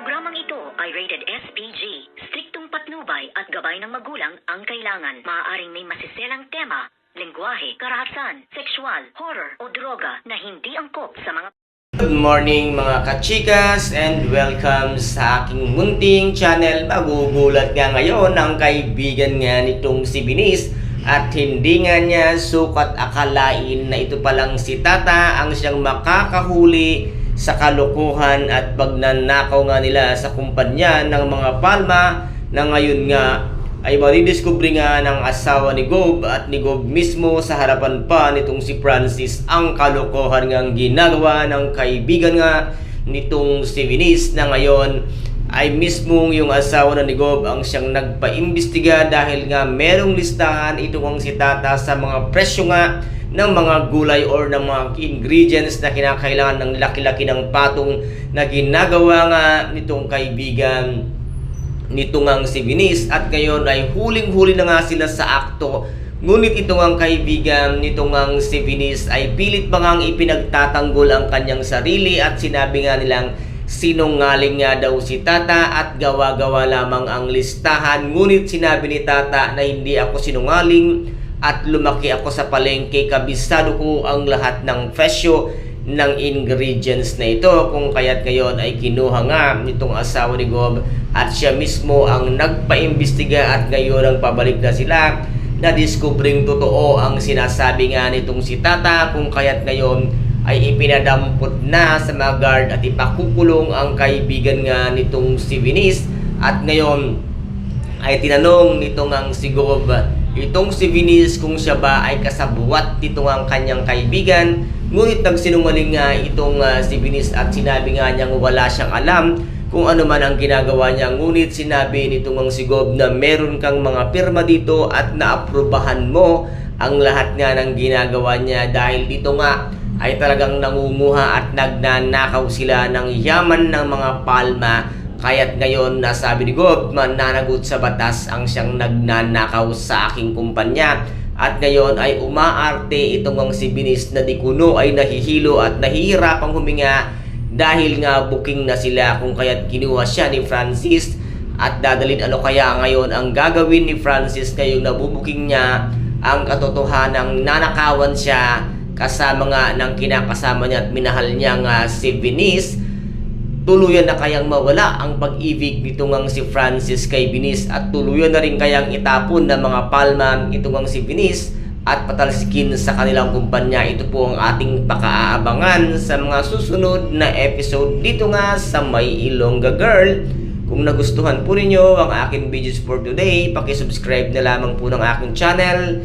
Programang ito ay rated SPG. Striktong patnubay at gabay ng magulang ang kailangan. Maaaring may masiselang tema, lengguwahe, karahasan, sexual, horror o droga na hindi angkop sa mga Good morning mga kachikas and welcome sa aking munting channel. Magugulat nga ngayon ang kaibigan nga nitong si Binis at hindi nga niya sukat akalain na ito palang si Tata ang siyang makakahuli sa kalokohan at pagnanakaw nga nila sa kumpanya ng mga palma na ngayon nga ay madidiskubre nga ng asawa ni Gob at ni Gob mismo sa harapan pa nitong si Francis ang kalokohan ngang ginagawa ng kaibigan nga nitong si Venice na ngayon ay mismong yung asawa na ni Gob ang siyang nagpaimbestiga dahil nga merong listahan. Itong ang si Tata sa mga presyo nga ng mga gulay or ng mga ingredients na kinakailangan ng laki-laki ng patong na ginagawa nga nitong kaibigan nito ngang si Venice at ngayon ay huling-huli na nga sila sa akto. Ngunit ito ngang kaibigan nito ngang si Venice ay pilit pa ngang ipinagtatanggol ang kanyang sarili at sinabi nga nilang sinungaling nga daw si Tata at gawa-gawa lamang ang listahan. Ngunit sinabi ni Tata na hindi ako sinungaling at lumaki ako sa palengke kabisado ko ang lahat ng presyo ng ingredients na ito. Kung kaya't ngayon ay kinuha nga nitong asawa ni Gob at siya mismo ang nagpaimbestiga at ngayon ang pabalik na sila na diskubring totoo ang sinasabi nga nitong si Tata. Kung kaya't ngayon ay ipinadampot na sa mga guard at ipakukulong ang kaibigan nga nitong si Venice. At ngayon ay tinanong nitong ang si Gob itong si Venice kung siya ba ay kasabuat nitong ang kanyang kaibigan ngunit nagsinungaling nga itong ah, si Venice at sinabi nga niyang wala siyang alam kung ano man ang ginagawa niya. Ngunit sinabi nitong ang si Gob na meron kang mga pirma dito at naaprubahan mo ang lahat nga ng ginagawa niya dahil dito nga ay talagang nangunguha at nagnanakaw sila ng yaman ng mga palma Kaya't ngayon nasabi ni Gob, mananagot sa batas ang siyang nagnanakaw sa aking kumpanya. At ngayon ay umaarte itong ang si Binis na di kuno ay nahihilo at nahihirapang huminga dahil nga booking na sila kung kaya't kinuha siya ni Francis at dadalin ano kaya ngayon ang gagawin ni Francis ngayong nabubuking niya ang katotohanang nanakawan siya kasama nga ng kinakasama niya at minahal niya nga si Venice tuluyan na kayang mawala ang pag-ibig nitong ang si Francis kay Venice at tuluyan na rin kayang itapon ng mga palma itong ang si Venice at patalsikin sa kanilang kumpanya. Ito po ang ating pakaabangan sa mga susunod na episode dito nga sa May Ilongga Girl. Kung nagustuhan po ninyo ang aking videos for today, pakisubscribe na lamang po ng aking channel.